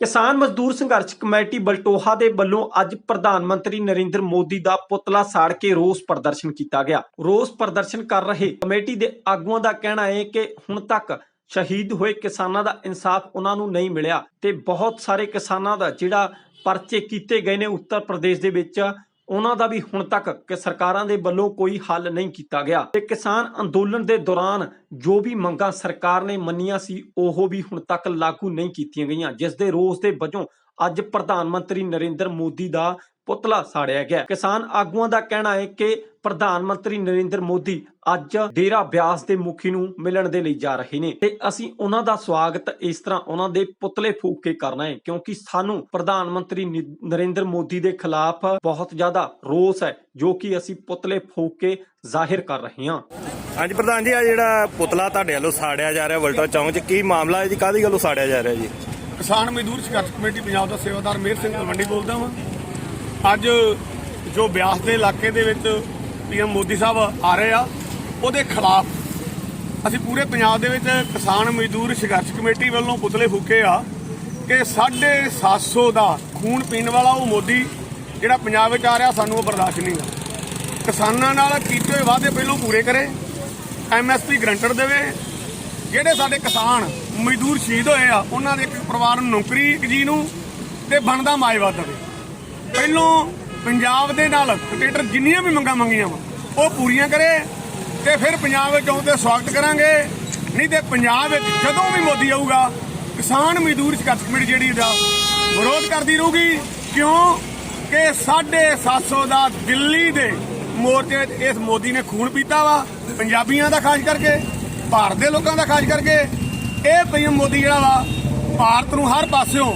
ਕਿਸਾਨ ਮਜ਼ਦੂਰ ਸੰਘਰਸ਼ ਕਮੇਟੀ ਬਲਟੋਹਾ ਦੇ ਵੱਲੋਂ ਅੱਜ ਪ੍ਰਧਾਨ ਮੰਤਰੀ ਨਰਿੰਦਰ ਮੋਦੀ ਦਾ ਪੁਤਲਾ ਸਾੜ ਕੇ ਰੋਸ ਪ੍ਰਦਰਸ਼ਨ ਕੀਤਾ ਗਿਆ। ਰੋਸ ਪ੍ਰਦਰਸ਼ਨ ਕਰ ਰਹੇ ਕਮੇਟੀ ਦੇ ਆਗੂਆਂ ਦਾ ਕਹਿਣਾ ਹੈ ਕਿ ਹੁਣ ਤੱਕ ਸ਼ਹੀਦ ਹੋਏ ਕਿਸਾਨਾਂ ਦਾ ਇਨਸਾਫ ਉਹਨਾਂ ਨੂੰ ਨਹੀਂ ਮਿਲਿਆ ਤੇ ਬਹੁਤ ਸਾਰੇ ਕਿਸਾਨਾਂ ਦਾ ਜਿਹੜਾ ਪਰਚੇ ਕੀਤੇ ਗਏ ਨੇ ਉੱਤਰ ਪ੍ਰਦੇਸ਼ ਦੇ ਵਿੱਚ ਉਹਨਾਂ ਦਾ ਵੀ ਹੁਣ ਤੱਕ ਕਿ ਸਰਕਾਰਾਂ ਦੇ ਵੱਲੋਂ ਕੋਈ ਹੱਲ ਨਹੀਂ ਕੀਤਾ ਗਿਆ। ਤੇ ਕਿਸਾਨ ਅੰਦੋਲਨ ਦੇ ਦੌਰਾਨ ਜੋ ਵੀ ਮੰਗਾਂ ਸਰਕਾਰ ਨੇ ਮੰਨੀਆਂ ਸੀ, ਉਹ ਵੀ ਹੁਣ ਤੱਕ ਲਾਗੂ ਨਹੀਂ ਕੀਤੀਆਂ ਗਈਆਂ, ਜਿਸ ਦੇ ਰੋਸ ਦੇ ਵਜੋਂ ਅੱਜ ਪ੍ਰਧਾਨ ਮੰਤਰੀ ਨਰਿੰਦਰ ਮੋਦੀ ਦਾ ਪੁਤਲਾ ਸਾੜਿਆ ਗਿਆ। ਕਿਸਾਨ ਆਗੂਆਂ ਦਾ ਕਹਿਣਾ ਹੈ ਕਿ ਪ੍ਰਧਾਨ ਮੰਤਰੀ ਨਰਿੰਦਰ ਮੋਦੀ ਅੱਜ ਡੇਰਾ ਬਿਆਸ ਦੇ ਮੁਖੀ ਨੂੰ ਮਿਲਣ ਦੇ ਲਈ ਜਾ ਰਹੇ ਨੇ ਤੇ ਅਸੀਂ ਉਹਨਾਂ ਦਾ ਸਵਾਗਤ ਇਸ ਤਰ੍ਹਾਂ ਉਹਨਾਂ ਦੇ ਪੁਤਲੇ ਫੂਕ ਕੇ ਕਰਨਾ ਹੈ ਕਿਉਂਕਿ ਸਾਨੂੰ ਪ੍ਰਧਾਨ ਮੰਤਰੀ ਨਰਿੰਦਰ ਮੋਦੀ ਦੇ ਖਿਲਾਫ ਬਹੁਤ ਜ਼ਿਆਦਾ ਰੋਸ ਹੈ ਜੋ ਕਿ ਅਸੀਂ ਪੁਤਲੇ ਫੂਕ ਕੇ ਜ਼ਾਹਿਰ ਕਰ ਰਹੇ ਹਾਂ। ਹਾਂਜੀ ਪ੍ਰਧਾਨ ਜੀ ਆ ਜਿਹੜਾ ਪੁਤਲਾ ਤੁਹਾਡੇ ਵੱਲੋਂ ਸਾੜਿਆ ਜਾ ਰਿਹਾ ਵਲਟਾ ਚੌਂਕ 'ਚ ਕੀ ਮਾਮਲਾ ਹੈ ਜੀ? ਕਾਹਦੀ ਗੱਲੋਂ ਸਾੜਿਆ ਜਾ ਰਿਹਾ ਜੀ? ਕਿਸਾਨ ਮਜ਼ਦੂਰ ਸੰਘਰਸ਼ ਕਮੇਟੀ ਪੰਜਾਬ ਦਾ ਸੇਵਾਦਾਰ ਮੇਰ ਸਿੰਘ ਤਲਵੰਡੀ ਬੋਲਦਾ ਵਾਂ। ਅੱਜ ਜੋ ਬਿਆਸ ਦੇ ਇਲਾਕੇ ਦੇ ਵਿੱਚ ਪੀਐਮ ਮੋਦੀ ਸਾਹਿਬ ਆ ਰਹੇ ਆ, ਉਹਦੇ ਖਿਲਾਫ ਅਸੀਂ ਪੂਰੇ ਪੰਜਾਬ ਦੇ ਵਿੱਚ ਕਿਸਾਨ ਮਜ਼ਦੂਰ ਸੰਘਰਸ਼ ਕਮੇਟੀ ਵੱਲੋਂ ਪੁਤਲੇ ਫੂਕੇ ਆ ਕਿ 750 ਦਾ ਖੂਨ ਪੀਣ ਵਾਲਾ ਉਹ ਮੋਦੀ, ਜਿਹੜਾ ਪੰਜਾਬ ਵਿੱਚ ਆ ਰਿਹਾ, ਸਾਨੂੰ ਉਹ ਬਰਦਾਸ਼ਤ ਨਹੀਂ ਹੈ ਕਿਸਾਨਾਂ ਨਾਲ ਕੀਤੇ ਹੋਏ ਵਾਅਦੇ ਪਹਿਲਾਂ ਪੂਰੇ ਕਰੇ ਐਮਐਸਪੀ ਗਰੰਟਰ ਦੇਵੇ, ਜਿਹੜੇ ਸਾਡੇ ਕਿਸਾਨ ਮਜ਼ਦੂਰ ਸ਼ਹੀਦ ਹੋਏ ਆ, ਉਹਨਾਂ ਦੇ ਇੱਕ ਪਰਿਵਾਰ ਨੂੰ ਨੌਕਰੀ, ਇੱਕ ਜੀ ਨੂੰ, ਤੇ ਬਣਦਾ ਮਾਇਵਾ ਦੇਵੇ ਪਹਿਲੋਂ ਪੰਜਾਬ ਦੇ ਨਾਲ ਕਟੇਟਰ ਜਿੰਨੀਆਂ ਵੀ ਮੰਗਾਂ ਮੰਗੀਆਂ ਵਾ, ਉਹ ਪੂਰੀਆਂ ਕਰੇ, ਤੇ ਫਿਰ ਪੰਜਾਬ ਵਿੱਚ ਆਉਣ ਤੇ ਸਵਾਗਤ ਕਰਾਂਗੇ। ਨਹੀਂ ਤੇ ਪੰਜਾਬ ਵਿੱਚ ਜਦੋਂ ਵੀ ਮੋਦੀ ਆਊਗਾ, ਕਿਸਾਨ ਮਜ਼ਦੂਰ ਸੰਘਰਸ਼ ਕਮੇਟੀ ਜਿਹੜੀ ਦਾ ਵਿਰੋਧ ਕਰਦੀ ਰਹੂਗੀ। ਕਿਉਂ? ਕਿ 750 ਦਾ ਦਿੱਲੀ ਦੇ ਮੋਰਚੇ ਇਸ ਮੋਦੀ ਨੇ ਖੂਨ ਪੀਤਾ ਵਾ, ਪੰਜਾਬੀਆਂ ਦਾ ਖਾਸ ਕਰਕੇ, ਭਾਰਤ ਦੇ ਲੋਕਾਂ ਦਾ ਖਾਸ ਕਰਕੇ ਇਹ ਪੀਐਮ ਮੋਦੀ ਜਿਹੜਾ ਵਾ, ਭਾਰਤ ਨੂੰ ਹਰ ਪਾਸਿਓਂ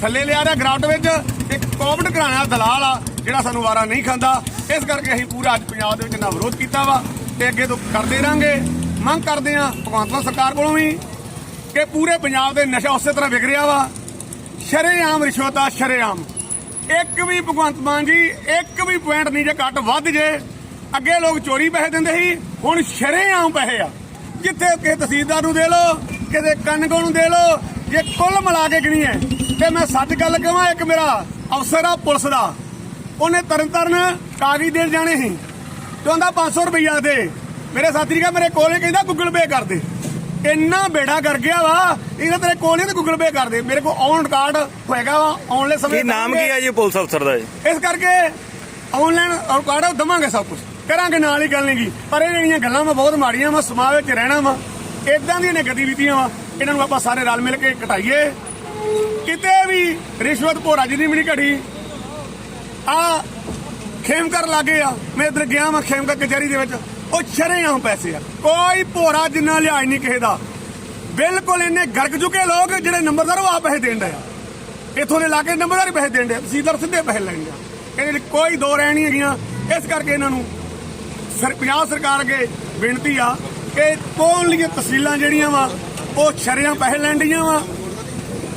ਥੱਲੇ ਲਿਆ ਰਿਹਾ ਗਰਾਊਂਡ ਵਿੱਚ ਇੱਕ ਕੋਵਿਡ ਘਰਾਣਾ ਦਲਾਲ ਆ, ਜਿਹੜਾ ਸਾਨੂੰ ਵਾਰਾ ਨਹੀਂ ਖਾਂਦਾ। ਇਸ ਕਰਕੇ ਅਸੀਂ ਪੂਰਾ ਅੱਜ ਪੰਜਾਬ ਦੇ ਵਿੱਚ ਨਾ ਵਿਰੋਧ ਕੀਤਾ ਵਾ ਤੇ ਅੱਗੇ ਤੋਂ ਕਰਦੇ ਰਾਂਗੇ ਮੰਗ ਕਰਦੇ ਆ ਭਗਵੰਤ ਮਾਨ ਸਰਕਾਰ ਕੋਲੋਂ ਵੀ ਕਿ ਪੂਰੇ ਪੰਜਾਬ ਦੇ ਨਸ਼ਾ ਉਸੇ ਤਰ੍ਹਾਂ ਵਿਕ ਰਿਹਾ ਵਾ। ਸ਼ਰੇਆਮ ਰਿਸ਼ਵਤ ਆ, ਸ਼ਰੇਆਮ। ਇੱਕ ਵੀ ਭਗਵੰਤ ਮਾਨ ਜੀ, ਇੱਕ ਵੀ ਪੁਆਇੰਟ ਨਹੀਂ ਜੇ ਘੱਟ ਵੱਧ ਜੇ, ਅੱਗੇ ਲੋਕ ਚੋਰੀ ਪੈਸੇ ਦਿੰਦੇ ਸੀ, ਹੁਣ ਸ਼ਰੇਆਮ ਪੈਸੇ ਆ। ਜਿੱਥੇ ਕਿਸੇ ਤਹਿਸੀਲਦਾਰ ਨੂੰ ਦੇ ਲੋ ਕਿਤੇ ਕਨਗੋ ਨੂੰ ਦੇ ਲੋ ਜੇ ਕੁੱਲ ਮਿਲਾ ਕੇ ਗਿਣੀਏ ਤੇ ਮੈਂ ਸੱਚ ਗੱਲ ਕਹਾਂ ਇੱਕ ਮੇਰਾ ਅਫਸਰ ਆ ਪੁਲਿਸ ਦਾ। ਉਹਨੇ ਤਰਨ ਤਰਨ ਕਾਗਜ਼ ਦੇ ਜਾਣੇ ਸੀ ਤੇ ਉਹਦਾ 500 ਰੁਪਈਆ ਦੇ। ਮੇਰੇ ਸਾਥੀ ਨੇ ਕਿਹਾ ਮੇਰੇ ਕੋਲੇ ਕਹਿੰਦਾ ਗੂਗਲ ਪੇ ਕਰ ਦੇ। ਇੰਨਾ ਬੇੜਾ ਕਰ ਗਿਆ ਵਾ ਇਹਦਾ ਤੇਰੇ ਕੋਲ ਨਹੀਂ ਤੇ ਗੂਗਲ ਪੇ ਕਰ ਦੇ। ਮੇਰੇ ਕੋਲ ਔਨ ਕਾਰਡ ਹੋਏਗਾ ਵਾ ਆਨਲਾਈਨ ਸਮੇਂ ਕੀ ਨਾਮ ਕੀ ਹੈ ਜੀ ਪੁਲਿਸ ਅਫਸਰ ਦਾ ਇਸ ਕਰਕੇ ਆਨਲਾਈਨ ਔਰ ਕਾਰਡ ਦਵਾਂਗੇ ਸਭ ਕੁਝ ਕਰਾਂਗੇ ਨਾਲ ਹੀ ਗੱਲ ਨਹੀਂ ਗੀ ਪਰ ਇਹ ਜਿਹੜੀਆਂ ਗੱਲਾਂ ਵਾ ਬਹੁਤ ਮਾੜੀਆਂ ਵਾ ਸਮਾਜ ਵਿੱਚ ਰਹਿਣਾ ਵਾ। ਇਦਾਂ ਦੀਆਂ ਨੇ ਗਤੀਵਿਧੀਆਂ ਵਾ, ਇਹਨਾਂ ਨੂੰ ਆਪਾਂ ਸਾਰੇ ਰਲ ਮਿਲ ਕੇ ਘਟਾਈਏ। ਕਿਤੇ ਵੀ ਰਿਸ਼ਵਤ ਭੋਰਾ ਜਿੰਨੀ ਵੀ ਨਹੀਂ ਘਟੀ ਆ ਖੇਮਕਰ ਲਾਗੇ ਆ, ਮੈਂ ਇਧਰ ਗਿਆ ਮੈਂ ਖੇਮਕਰ ਕਚਹਿਰੀ ਦੇ ਵਿੱਚ, ਉਹ ਸ਼ਰੇਆਮ ਪੈਸੇ ਆ। ਕੋਈ ਭੋਰਾ ਜਿੰਨਾ ਲਿਆਜ ਨਹੀਂ ਕਿਸੇ ਦਾ। ਬਿਲਕੁਲ ਇਹਨੇ ਗਰਕ ਚੁੱਕੇ ਲੋਕ ਜਿਹੜੇ ਨੰਬਰਦਾਰ ਉਹ ਆ ਪੈਸੇ ਦੇਣ ਡਏ ਆ। ਇਥੋਂ ਦੇ ਲਾਗੇ ਨੰਬਰਦਾਰ ਹੀ ਪੈਸੇ ਦੇਣ ਡਏ ਆ ਤਹਿਸੀਲਦਾਰ ਸਿੱਧੇ ਪੈਸੇ ਲੈਣ ਡਿਆ ਇਹਦੇ ਲਈ ਕੋਈ ਦੋ ਰਹਿ ਨਹੀਂ ਹੈਗੀਆਂ, ਇਸ ਕਰਕੇ ਇਹਨਾਂ ਨੂੰ ਸਰ, ਪੰਜਾਬ ਸਰਕਾਰ ਅੱਗੇ ਬੇਨਤੀ ਆ ਕਿ ਕੋਲ ਲਈ ਤਹਿਸੀਲਾਂ ਜਿਹੜੀਆਂ ਵਾ, ਉਹ ਸ਼ਰਿਆਂ ਪੈਸੇ ਲੈਣ ਡੀਆਂ ਵਾ।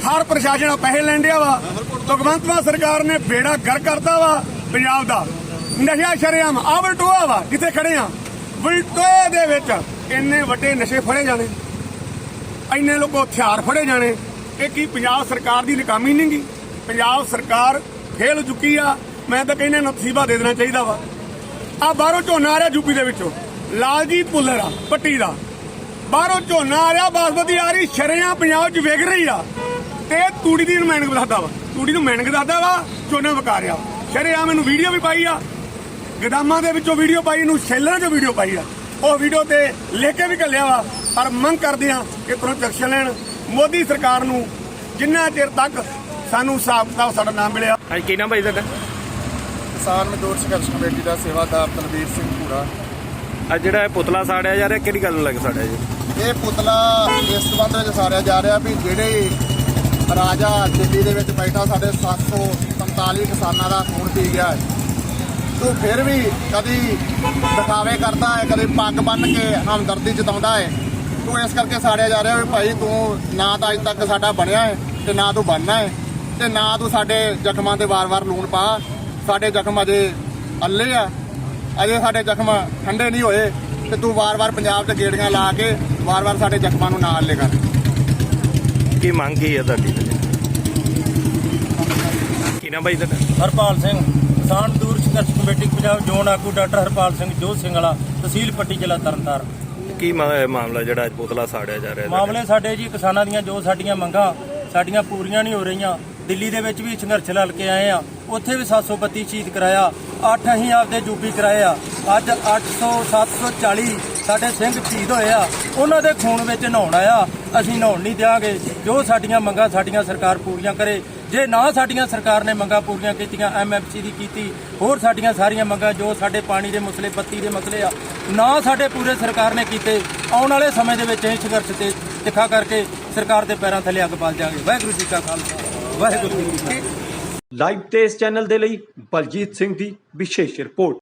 ਹਰ ਪ੍ਰਸ਼ਾਸਨ ਆ ਪੈਸੇ ਲੈਣ ਡਿਆ ਵਾ। ਭਗਵੰਤ ਮਾਨ ਸਰਕਾਰ ਨੇ ਬੇੜਾ ਗਰ ਕਰਤਾ ਵਾ ਪੰਜਾਬ ਦਾ। ਨਸ਼ਾ ਸ਼ਰਿਆਮ ਆ ਵਲਟੋਆ ਵਾ, ਜਿੱਥੇ ਖੜੇ ਆ। ਵਲਟੋਏ ਦੇ ਵਿੱਚ ਇੰਨੇ ਵੱਡੇ ਨਸ਼ੇ ਫੜੇ ਜਾਣੇ। ਇੰਨੇ ਲੋਕੋ ਹਥਿਆਰ ਫੜੇ ਜਾਣੇ। ਇਹ ਕੀ ਪੰਜਾਬ ਸਰਕਾਰ ਦੀ ਨਕਾਮੀ ਨਹੀਂ ਗੀ ਪੰਜਾਬ ਸਰਕਾਰ ਫੇਲ ਚੁੱਕੀ ਆ। ਮੈਂ ਤਾਂ ਕਹਿੰਦਾ ਨਸੀਬਾ ਦੇ ਦੇਣਾ ਚਾਹੀਦਾ ਵਾ। ਆ ਬਾਹਰੋਂ ਝੋਨਾ ਆ ਰਿਹਾ ਯੂਪੀ ਦੇ ਵਿੱਚੋਂ। ਲਾਲਜੀਤ ਪੁੱਲਰ ਆ ਪੱਟੀ ਦਾ। ਬਾਹਰੋਂ ਝੋਨਾ ਆ ਰਿਹਾ ਬਾਸਮਤੀ ਆ ਰਹੀ ਸ਼ਰਿਆਂ ਪੰਜਾਬ 'ਚ ਵਿਕ ਰਹੀ ਆ। ਤੇ ਤੂੜੀ ਦੀ ਮੈਨਿੰਗ ਦੱਸਦਾ ਵਾ। ਤੂੜੀ ਨੂੰ ਮੈਨਿੰਗ ਦੱਸਦਾ ਵਾ ਝੋਨਾ ਵਿਕਾ ਰਿਹਾ। ਸ਼ਰਿਆਂ ਮੈਨੂੰ ਵੀਡੀਓ ਵੀ ਪਾਈ ਆ। ਗਦਾਮਾਂ ਦੇ ਵਿੱਚੋਂ ਵੀਡੀਓ ਪਾਈ ਨੂੰ ਸ਼ੈਲਰਾਂ 'ਚੋਂ ਵੀਡੀਓ ਪਾਈ ਆ। ਉਹ ਵੀਡੀਓ ਤੇ ਲਿਖ ਕੇ ਵੀ ਘੱਲਿਆ ਵਾ ਪਰ ਮੰਗ ਕਰਦੇ ਆ ਕਿ ਤੁਰੰਤ ਐਕਸ਼ਨ ਲੈਣ। ਮੋਦੀ ਸਰਕਾਰ ਨੂੰ ਜਿੰਨਾ ਚਿਰ ਤੱਕ ਸਾਨੂੰ ਹਿਸਾਬ ਕਿਤਾਬ ਸਾਡਾ ਨਾਮ ਮਿਲਿਆ। ਹਾਂਜੀ ਕੀ ਨਾਮ ਭਾਈ ਤੁਹਾਡਾ? ਕਿਸਾਨ ਮਜ਼ਦੂਰ ਸੰਘਰਸ਼ ਕਮੇਟੀ ਦਾ ਸੇਵਾਦਾਰ ਤਨਵੀਰ ਸਿੰਘ ਭੂਰਾ। ਆ ਜਿਹੜਾ ਇਹ ਪੁਤਲਾ ਸਾੜਿਆ ਜਾ ਰਿਹਾ, ਕਿਹੜੀ ਗੱਲ ਨੂੰ ਲੱਗ ਸਾੜਿਆ ਜੀ? ਇਹ ਪੁਤਲਾ ਇਸ ਸੰਬੰਧ ਵਿੱਚ ਸਾੜਿਆ ਜਾ ਰਿਹਾ ਵੀ ਜਿਹੜੇ ਰਾਜਾ ਦਿੱਲੀ ਦੇ ਵਿੱਚ ਬੈਠਾ ਸਾਡੇ 747 ਕਿਸਾਨਾਂ ਦਾ ਖੂਨ ਪੀ ਗਿਆ ਹੈ। ਤੂੰ ਫਿਰ ਵੀ ਕਦੀ ਦਿਖਾਵੇ ਕਰਦਾ ਹੈ, ਕਦੇ ਪੱਗ ਬੰਨ ਕੇ ਹਮਦਰਦੀ ਜਤਾਉਂਦਾ ਹੈ? ਤੂੰ ਇਸ ਕਰਕੇ ਸਾੜਿਆ ਜਾ ਰਿਹਾ ਵੀ ਭਾਈ ਤੂੰ ਨਾ ਤਾਂ ਅਜ ਤੱਕ ਸਾਡਾ ਬਣਿਆ ਹੈ ਤੇ ਨਾ ਤੂੰ ਬਣਨਾ ਹੈ ਤੇ ਨਾ ਤੂੰ ਸਾਡੇ ਜ਼ਖਮਾਂ ਤੇ ਵਾਰ-ਵਾਰ ਲੂਣ ਪਾ। ਸਾਡੇ ਜ਼ਖਮ ਅਜੇ ਅੱਲੇ ਆ। ਅਜੇ ਸਾਡੇ ਜ਼ਖਮ ਠੰਡੇ ਨਹੀਂ ਹੋਏ ਤੇ ਤੂੰ ਵਾਰ-ਵਾਰ ਪੰਜਾਬ 'ਚ ਗੇੜੀਆਂ ਲਾ ਕੇ ਵਾਰ-ਵਾਰ ਸਾਡੇ ਜ਼ਖਮਾਂ ਨੂੰ ਨਾ ਹੱਲੇ ਕਰ। ਕੀ ਮੰਗ ਕੀ ਹੈ ਤੁਹਾਡੀ? ਨਾ ਬਾਈ ਤੁਹਾਡਾ? ਹਰਪਾਲ ਸਿੰਘ ਕਿਸਾਨ ਮਜ਼ਦੂਰ ਸੰਘਰਸ਼ ਕਮੇਟੀ ਪੰਜਾਬ ਜ਼ੋਨ ਆਗੂ ਡਾਕਟਰ ਹਰਪਾਲ ਸਿੰਘ ਜੋਧ ਸਿੰਘ ਵਾਲਾ ਤਹਿਸੀਲ ਪੱਟੀ ਜ਼ਿਲ੍ਹਾ ਤਰਨਤਾਰਨ। ਕੀ ਮਾ- ਮਾਮਲਾ ਜਿਹੜਾ ਅੱਜ ਪੁਤਲਾ ਸਾੜਿਆ ਜਾ ਰਿਹਾ ਮਾਮਲੇ ਸਾਡੇ ਜੀ ਕਿਸਾਨਾਂ ਦੀਆਂ ਜੋ ਸਾਡੀਆਂ ਮੰਗਾਂ ਸਾਡੀਆਂ ਪੂਰੀਆਂ ਨਹੀਂ ਹੋ ਰਹੀਆਂ। ਦਿੱਲੀ ਦੇ ਵਿੱਚ ਵੀ ਸੰਘਰਸ਼ ਲੜ ਕੇ ਆਏ ਆ। ਉੱਥੇ ਵੀ 732 ਸ਼ਹੀਦ ਕਰਾਇਆ। 8 ਅਸੀਂ ਆਪਦੇ ਯੂਪੀ ਕਰਾਏ ਆ। ਅੱਜ 800 740 ਸਾਡੇ ਸਿੰਘ ਸ਼ਹੀਦ ਹੋਏ ਆ। ਉਹਨਾਂ ਦੇ ਖੂਨ ਵਿੱਚ ਨਹਾਉਣ ਆਇਆ। ਅਸੀਂ ਨਹਾਉਣ ਨਹੀਂ ਦਿਆਂਗੇ। ਜੋ ਸਾਡੀਆਂ ਮੰਗਾਂ ਸਾਡੀਆਂ ਸਰਕਾਰ ਪੂਰੀਆਂ ਕਰੇ। ਜੇ ਨਾ ਸਾਡੀਆਂ ਸਰਕਾਰ ਨੇ ਮੰਗਾਂ ਪੂਰੀਆਂ ਕੀਤੀਆਂ ਐਮਐਫਸੀ ਦੀ ਕੀਤੀ, ਹੋਰ ਸਾਡੀਆਂ ਸਾਰੀਆਂ ਮੰਗਾਂ ਜੋ ਸਾਡੇ ਪਾਣੀ ਦੇ ਮਸਲੇ, ਬੱਤੀ ਦੇ ਮਸਲੇ ਆ, ਨਾ ਸਾਡੇ ਪੂਰੇ ਸਰਕਾਰ ਨੇ ਕੀਤੇ, ਆਉਣ ਵਾਲੇ ਸਮੇਂ ਦੇ ਵਿੱਚ ਅਸੀਂ ਸੰਘਰਸ਼ ਤੇ ਤਿੱਖਾ ਕਰਕੇ ਸਰਕਾਰ ਦੇ ਪੈਰਾਂ ਥੱਲੇ ਅੱਗ ਬਾਲ ਜਾਵਾਂਗੇ ਵਾਹਿਗੁਰੂ ਜੀ ਕਾ ਖਾਲਸਾ। ਵਾਹਿਗੁਰੂ ਜੀ ਕੀ ਫਤਿਹ। ਲਾਈਵ ਤੇ ਇਸ ਚੈਨਲ ਦੇ ਲਈ ਬਲਜੀਤ ਸਿੰਘ ਦੀ ਵਿਸ਼ੇਸ਼ ਰਿਪੋਰਟ।